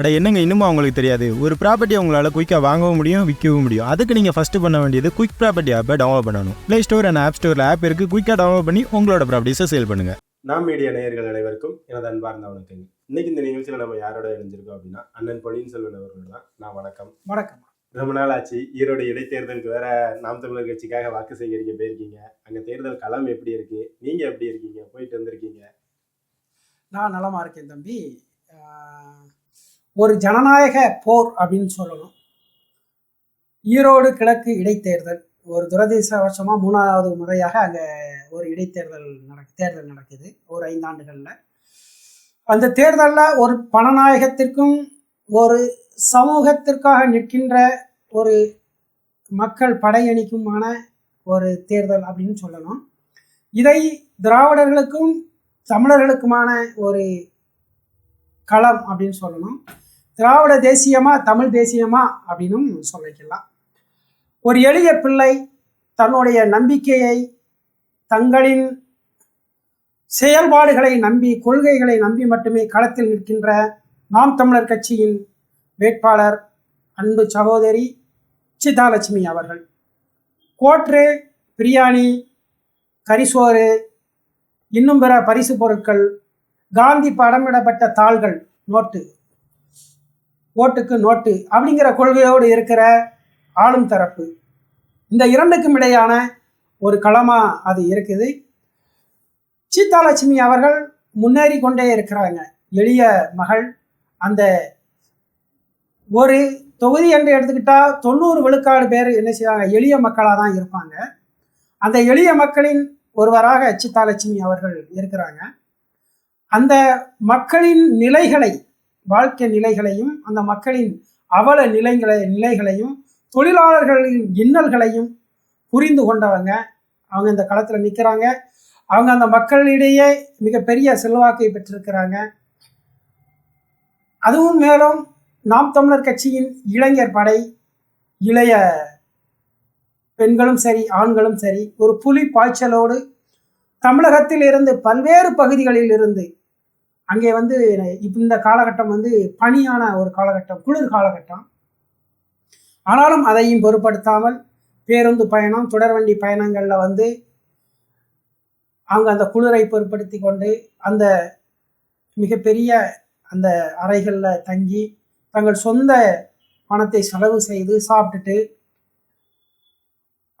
அட என்னங்க இன்னுமா உங்களுக்கு தெரியாது? ஒரு ப்ராப்பர்ட்டி உங்களால் குயிக்காக வாங்கவும் முடியும் விற்கவும் முடியும். அதுக்கு நீங்கள் ஃபஸ்ட்டு பண்ண வேண்டியது குயிக் ப்ராப்பர்ட்டி ஆப்பை டவுன்லோட் பண்ணணும். ப்ளே ஸ்டோர் அண்ட் ஆப் ஸ்டோரில் ஆப் இருக்குது குயிக்காக டவுன்லோட் பண்ணி உங்களோட ப்ராப்பர்ட்டிஸை சேல் பண்ணுங்கள் நாம் மீடியா நேயர்கள் அனைவருக்கும் எனது அன்பார்ந்த வணக்கங்க இன்னைக்கு இந்த நிகழ்ச்சியில் நம்ம யாரோட இணைஞ்சிருக்கோம் அப்படின்னா அண்ணன் பொன்னியின் செல்வன் அவர்கள் தான். நான் வணக்கம். வணக்கம். ரொம்ப நாள் ஆச்சு. ஈரோடு இடைத்தேர்தலுக்கு வேற நாம் தமிழர் கட்சிக்காக வாக்கு சேகரிக்க போயிருக்கீங்க. அங்க தேர்தல் களம் எப்படி இருக்கு? நீங்க எப்படி இருக்கீங்க? போயிட்டு வந்திருக்கீங்க. நான் நலமா இருக்கேன் தம்பி. ஒரு ஜனநாயக போர் அப்படின்னு சொல்லணும். ஈரோடு கிழக்கு இடைத்தேர்தல். ஒரு துரதிர்ஷ்டவசமாக மூணாவது முறையாக அங்கே ஒரு இடைத்தேர்தல் நடக்கு தேர்தல் நடக்குது ஒரு ஐந்தாண்டுகளில். அந்த தேர்தலில் ஒரு பணநாயகத்திற்கும் ஒரு சமூகத்திற்காக நிற்கின்ற ஒரு மக்கள் படையணிக்குமான ஒரு தேர்தல் அப்படின்னு சொல்லணும். இதை திராவிடர்களுக்கும் தமிழர்களுக்குமான ஒரு களம் அப்படின்னு சொல்லணும். திராவிட தேசியமா தமிழ் தேசியமா அப்படின்னும் சொல்லிக்கலாம். ஒரு எளிய பிள்ளை தன்னுடைய நம்பிக்கையை தங்களின் செயல்பாடுகளை நம்பி கொள்கைகளை நம்பி மட்டுமே களத்தில் நிற்கின்ற நாம் தமிழர் கட்சியின் வேட்பாளர் அன்பு சகோதரி சிதாலட்சுமி அவர்கள். கோட்ரு பிரியாணி கரிசோறு இன்னும் பிற பரிசு பொருட்கள் காந்தி படமிடப்பட்ட தாள்கள் நோட்டு ஓட்டுக்கு நோட்டு அப்படிங்கிற கொள்கையோடு இருக்கிற ஆளும் தரப்பு. இந்த இரண்டுக்கும் இடையான ஒரு களமாக அது இருக்குது. சீதாலட்சுமி அவர்கள் முன்னேறி கொண்டே இருக்கிறாங்க. எளிய மகள். அந்த ஒரு தொகுதி என்று எடுத்துக்கிட்டால் தொண்ணூறு விழுக்காடு பேர் என்ன செய்வாங்க? எளிய மக்களாக தான் இருப்பாங்க. அந்த எளிய மக்களின் ஒருவராக சித்தாலட்சுமி அவர்கள் இருக்கிறாங்க. அந்த மக்களின் நிலைகளை வாழ்க்கை நிலைகளையும் அந்த மக்களின் அவல நிலைகளை நிலைகளையும் தொழிலாளர்களின் இன்னல்களையும் புரிந்து கொண்டவங்க. அவங்க இந்த களத்தில் நிற்கிறாங்க அவங்க அந்த மக்களிடையே மிகப்பெரிய செல்வாக்கை பெற்றிருக்கிறாங்க. அதுவும் மேலும் நாம் தமிழர் கட்சியின் இளைஞர் படை இளைய பெண்களும் சரி ஆண்களும் சரி ஒரு புலி பாய்ச்சலோடு தமிழகத்தில் இருந்து பல்வேறு பகுதிகளில் இருந்து அங்கே வந்து இப்போ இந்த காலகட்டம் வந்து பனியான ஒரு காலகட்டம் குளிர் காலகட்டம். ஆனாலும் அதையும் பொருட்படுத்தாமல் பேருந்து பயணம் தொடர்வண்டி பயணங்களில் வந்து அவங்க அந்த குளிரை பொருட்படுத்தி கொண்டு அந்த மிகப்பெரிய அந்த அறைகளில் தங்கி தங்கள் சொந்த பணத்தை செலவு செய்து சாப்பிட்டுட்டு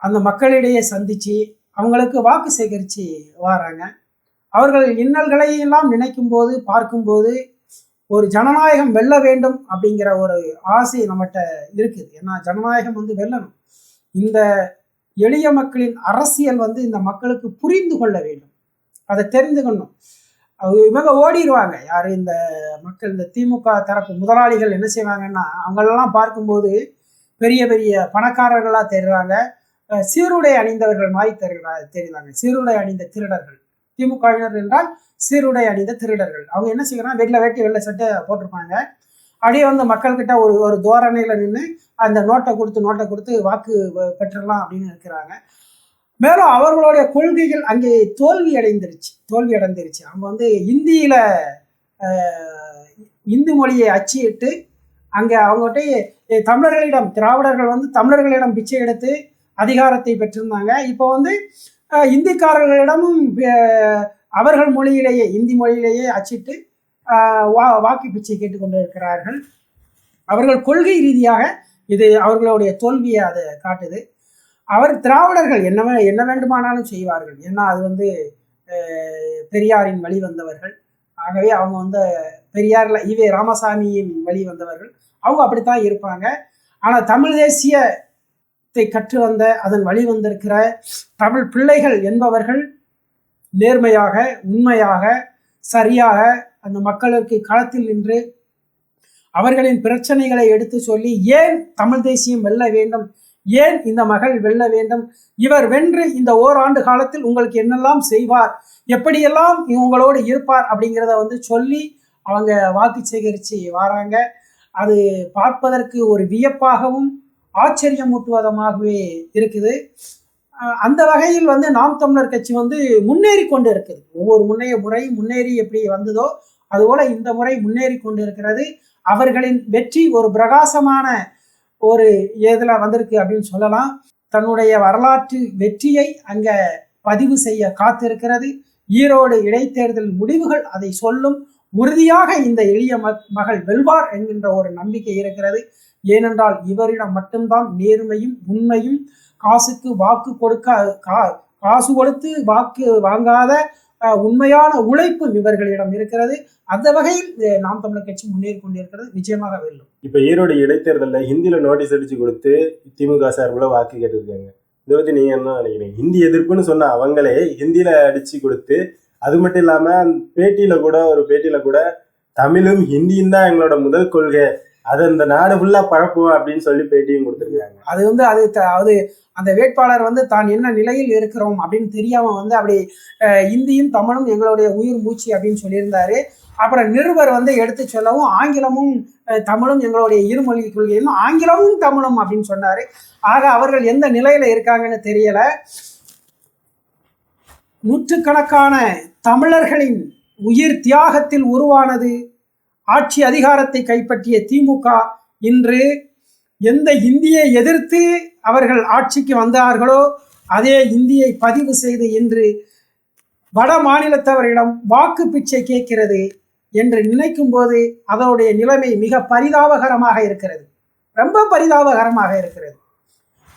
அந்த மக்களிடையே சந்திச்சு அவங்களுக்கு வாக்கு சேகரித்து வராங்க. அவர்கள் இன்னல்களை எல்லாம் நினைக்கும் போது பார்க்கும்போது ஒரு ஜனநாயகம் வெல்ல வேண்டும் அப்படிங்கிற ஒரு ஆசை நம்மகிட்ட இருக்குது. ஏன்னா ஜனநாயகம் வந்து வெல்லணும். இந்த எளிய மக்களின் அரசியல் வந்து இந்த மக்களுக்கு புரிந்து கொள்ள வேண்டும். அதை தெரிந்துக்கணும். அவங்க இவங்க ஓடிடுவாங்க. யார்? இந்த மக்கள் இந்த திமுக தரப்பு முதலாளிகள் என்ன செய்வாங்கன்னா அவங்களெல்லாம் பார்க்கும்போது பெரிய பெரிய பணக்காரர்களாக தெரிகிறாங்க சீருடை அணிந்தவர்கள் மாதிரி தெரிகிறா தெரிகிறாங்க சீருடை அணிந்த திருடர்கள். திமுகவினர் என்றால் சீருடை அணிந்த திருடர்கள். அவங்க என்ன செய்யறாங்க வெள்ளை வேட்டி வெள்ளை சட்டை போட்டிருப்பாங்க. அப்படியே வந்து மக்கள்கிட்ட ஒரு ஒரு தோரணையில் நின்று அந்த நோட்டை கொடுத்து நோட்டை கொடுத்து வாக்கு பெற்றலாம் பெற்றுடலாம் அப்படின்னு இருக்கிறாங்க மேலும் அவர்களுடைய கொள்கைகள் அங்கே தோல்வி அடைந்துருச்சு தோல்வி அடைந்துருச்சு. அவங்க வந்து இந்தியில இந்து மொழியை அச்சிட்டு அங்கே அவங்ககிட்ட தமிழர்களிடம் திராவிடர்கள் வந்து தமிழர்களிடம் பிச்சை எடுத்து அதிகாரத்தை பெற்றிருந்தாங்க. இப்போ வந்து இந்திக்காரர்களிடமும் அவர்கள் மொழியிலேயே இந்தி மொழியிலேயே அச்சிட்டு வா வாக்கு பிச்சை கேட்டுக்கொண்டு இருக்கிறார்கள் அவர்கள் கொள்கை ரீதியாக இது அவர்களுடைய தோல்வியை அதை காட்டுது. அவர் திராவிடர்கள் என்ன என்ன வேண்டுமானாலும் செய்வார்கள். ஏன்னா அது வந்து பெரியாரின் வழி வந்தவர்கள். ஆகவே அவங்க வந்து பெரியாரில் ஈவே ராமசாமியின் வழி வந்தவர்கள். அவங்க அப்படித்தான் இருப்பாங்க. ஆனால் தமிழ் தேசிய தை கற்று வந்த அதன் வழி வந்திருக்கிற தமிழ் பிள்ளைகள் என்பவர்கள் நேர்மையாக உண்மையாக சரியாக அந்த மக்களுக்கு களத்தில் நின்று அவர்களின் பிரச்சனைகளை எடுத்து சொல்லி ஏன் தமிழ் தேசியம் வெல்ல வேண்டும்? ஏன் இந்த மகள் வெல்ல வேண்டும்? இவர் வென்று இந்த ஓராண்டு காலத்தில் உங்களுக்கு என்னெல்லாம் செய்வார்? எப்படியெல்லாம் உங்களோடு இருப்பார்? அப்படிங்கிறத வந்து சொல்லி அவங்க வாக்கு சேகரித்து வராங்க. அது பார்ப்பதற்கு ஒரு வியப்பாகவும் ஆச்சரியமூட்டுவதமாகவே இருக்குது. அந்த வகையில் வந்து நாம் தமிழர் கட்சி வந்து முன்னேறி கொண்டு இருக்குது ஒவ்வொரு முன்னைய முறை முன்னேறி எப்படி வந்ததோ அதுபோல இந்த முறை முன்னேறி கொண்டு இருக்கிறது அவர்களின் வெற்றி ஒரு பிரகாசமான ஒரு இதில் வந்திருக்கு அப்படின்னு சொல்லலாம். தன்னுடைய வரலாற்று வெற்றியை அங்கே பதிவு செய்ய காத்திருக்கிறது. ஈரோடு இடைத்தேர்தல் முடிவுகள் அதை சொல்லும். உறுதியாக இந்த எளிய ம- மகள் வெல்வார் என்கின்ற ஒரு நம்பிக்கை இருக்கிறது. ஏனென்றால் இவரிடம் மட்டும்தான் நேர்மையும் உண்மையும் காசுக்கு வாக்கு கொடுக்க கா- காசு கொடுத்து வாக்கு வாங்காத உண்மையான உழைப்பு இவர்களிடம் இருக்கிறது. அந்த வகையில் நாம் தமிழர் கட்சி முன்னேறி கொண்டிருக்கிறது நிச்சயமாக வெல்லும் இப்ப ஈரோடு இடைத்தேர்தலில் ஹிந்தியில நோட்டீஸ் அடிச்சு கொடுத்து திமுக சார்பில் வாக்கு கேட்டிருக்காங்க. இதை பத்தி நீங்க என்ன நினைக்கிறீங்க? ஹிந்தி எதிர்ப்புன்னு சொன்ன அவங்களே ஹிந்தியில அடிச்சு கொடுத்து அது மட்டும் இல்லாம பேட்டியில கூட ஒரு பேட்டியில கூட தமிழும் ஹிந்தியும் தான் எங்களோட முதல் கொள்கை. அது இந்த நாடு ஃபுல்லா பழப்புவோம் அப்படின்னு சொல்லி பேட்டியும் கொடுத்துருக்காங்க. அது வந்து அது த- அது அந்த வேட்பாளர் வந்து தான் என்ன நிலையில் இருக்கிறோம் அப்படின்னு தெரியாம வந்து அப்படி இந்தியும் தமிழும் எங்களுடைய உயிர் மூச்சு அப்படின்னு சொல்லியிருந்தாரு. அப்புறம் நிருபர் வந்து எடுத்து சொல்லவும் ஆங்கிலமும் தமிழும் எங்களுடைய இருமொழி கொள்கையும் ஆங்கிலமும் தமிழும் அப்படின்னு சொன்னாரு. ஆக அவர்கள் எந்த நிலையில இருக்காங்கன்னு தெரியல. நூற்றுக்கணக்கான தமிழர்களின் உயிர் தியாகத்தில் உருவானது ஆட்சி அதிகாரத்தை கைப்பற்றிய திமுக இன்று எந்த இந்தியை எதிர்த்து அவர்கள் ஆட்சிக்கு வந்தார்களோ அதே இந்தியை பதிவு செய்து இன்று வட மாநிலத்தவரிடம் வாக்கு பிச்சை கேட்கிறது என்று நினைக்கும் போது அதனுடைய நிலைமை மிக பரிதாபகரமாக இருக்கிறது. ரொம்ப பரிதாபகரமாக இருக்கிறது.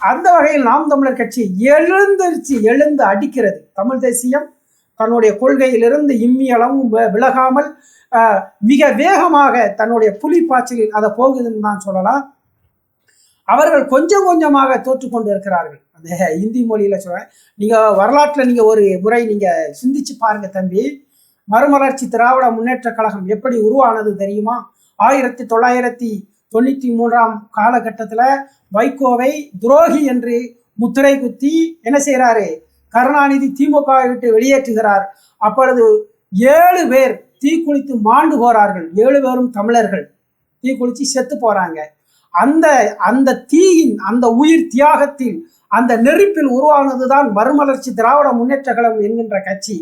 அந்த வகையில் நாம் தமிழர் கட்சி எழுந்திருச்சு எழுந்து அடிக்கிறது தமிழ் தேசியம் தன்னுடைய கொள்கையிலிருந்து இம்மி அளவும் விலகாமல் மிக வேகமாக தன்னுடைய புலி பாய்ச்சலில் அதை போகுதுன்னு தான் சொல்லலாம். அவர்கள் கொஞ்சம் கொஞ்சமாக தோற்று கொண்டு இருக்கிறார்கள் அந்த இந்தி மொழியில் சொல்கிறேன் நீங்கள் வரலாற்றில் நீங்கள் ஒரு முறை நீங்கள் சிந்திச்சு பாருங்கள் தம்பி. மறுமலர்ச்சி திராவிட முன்னேற்ற கழகம் எப்படி உருவானது தெரியுமா? ஆயிரத்தி தொள்ளாயிரத்தி தொண்ணூற்றி மூன்றாம் காலகட்டத்தில் வைகோவை துரோகி என்று முத்திரை குத்தி என்ன செய்கிறாரு கருணாநிதி திமுகவை விட்டு வெளியேற்றுகிறார். அப்பொழுது ஏழு பேர் தீக்குளித்து மாண்டு போறார்கள். ஏழு பேரும் தமிழர்கள். தீக்குளித்து செத்து போறாங்க. அந்த அந்த தீயின் அந்த உயிர் தியாகத்தில் அந்த நெருப்பில் உருவானதுதான் மறுமலர்ச்சி திராவிட முன்னேற்ற கழகம் என்கின்ற கட்சி.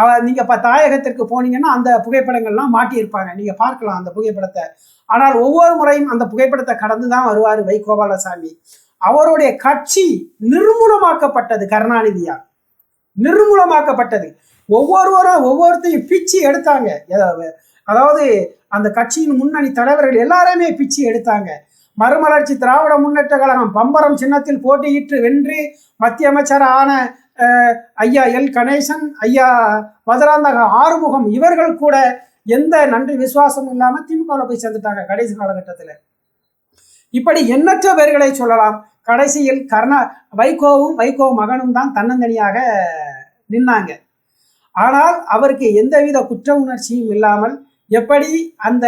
அவ நீங்க இப்ப தாயகத்திற்கு போனீங்கன்னா அந்த புகைப்படங்கள்லாம் மாட்டியிருப்பாங்க. நீங்க பார்க்கலாம் அந்த புகைப்படத்தை. ஆனால் ஒவ்வொரு முறையும் அந்த புகைப்படத்தை கடந்து தான் வருவார் வைகோபாலசாமி அவருடைய கட்சி நிர்மூலமாக்கப்பட்டது கருணாநிதியால். நிர்மூலமாக்கப்பட்டது. ஒவ்வொருவரும் ஒவ்வொருத்தையும் பிச்சு எடுத்தாங்க. அதாவது அந்த கட்சியின் முன்னணி தலைவர்கள் எல்லாருமே பிச்சு எடுத்தாங்க. மறுமலர்ச்சி திராவிட முன்னேற்ற கழகம் பம்பரம் சின்னத்தில் போட்டியிட்டு வென்று மத்திய அமைச்சர் ஆன ஐயா எல். கணேசன் ஐயா மதுராந்தக ஆறுமுகம் இவர்கள் கூட எந்த நன்றி விசுவாசமும் இல்லாமல் திமுகவில் போய் சேர்ந்துட்டாங்க கடைசி காலகட்டத்தில். இப்படி எண்ணற்ற பேர்களை சொல்லலாம். கடைசியில் கர்ணா வைகோவும் வைகோ மகனும் தான் தன்னந்தனியாக நின்னாங்க. ஆனால் அவருக்கு எந்தவித குற்ற உணர்ச்சியும் இல்லாமல் எப்படி அந்த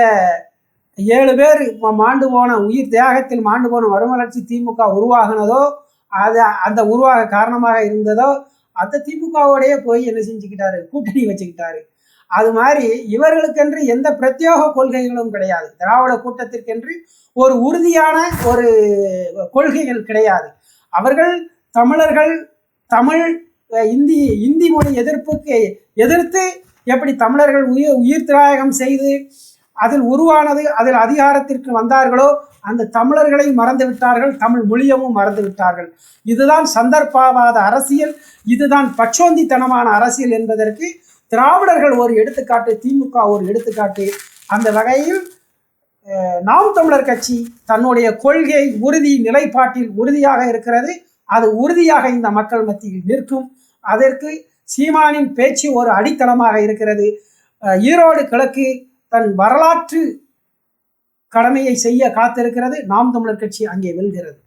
ஏழு பேர் மாண்டு போன உயிர் தியாகத்தில் மாண்டு போன மறுமலர்ச்சி திமுக உருவாகினதோ அது அந்த உருவாக காரணமாக இருந்ததோ அந்த திமுகவோடையே போய் என்ன செஞ்சுக்கிட்டாரு? கூட்டணி வச்சுக்கிட்டாரு. அது மாதிரி இவர்களுக்கென்று எந்த பிரத்யேக கொள்கைகளும் கிடையாது. திராவிட கூட்டத்திற்கென்று ஒரு உறுதியான ஒரு கொள்கைகள் கிடையாது. அவர்கள் தமிழர்கள் தமிழ் இந்தி இந்தி மொழி எதிர்ப்புக்கு எதிர்த்து எப்படி தமிழர்கள் உயிர் உயிர் திராயகம் செய்து அதில் உருவானது அதில் அதிகாரத்திற்கு வந்தார்களோ அந்த தமிழர்களை மறந்து விட்டார்கள் தமிழ் மொழியவும் மறந்து விட்டார்கள். இதுதான் சந்தர்ப்பவாத அரசியல் இதுதான் பச்சோந்தித்தனமான அரசியல் என்பதற்கு திராவிடர்கள் ஒரு எடுத்துக்காட்டு திமுக ஒரு எடுத்துக்காட்டு. அந்த வகையில் நாம் தமிழர் கட்சி தன்னுடைய கொள்கை உறுதி நிலைப்பாட்டில் உறுதியாக இருக்கிறது. அது உறுதியாக இந்த மக்கள் மத்தியில் நிற்கும். அதற்கு சீமானின் பேச்சு ஒரு அடித்தளமாக இருக்கிறது. ஈரோடு கிழக்கு தன் வரலாற்று கடமையை செய்ய காத்திருக்கிறது. நாம் தமிழர் கட்சி அங்கே வெல்கிறது.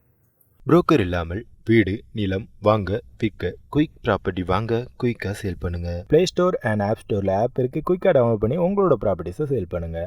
புரோக்கர் இல்லாமல் வீடு நிலம் வாங்க விற்க குயிக் ப்ராப்பர்ட்டி வாங்க குயிக்காக சேல் பண்ணுங்க. ப்ளே ஸ்டோர் அண்ட் ஆப் ஸ்டோரில் ஆப் இருக்குது குயிக்காக டவுன்லோட் பண்ணி உங்களோட ப்ராப்பர்ட்டிஸை சேல் பண்ணுங்கள்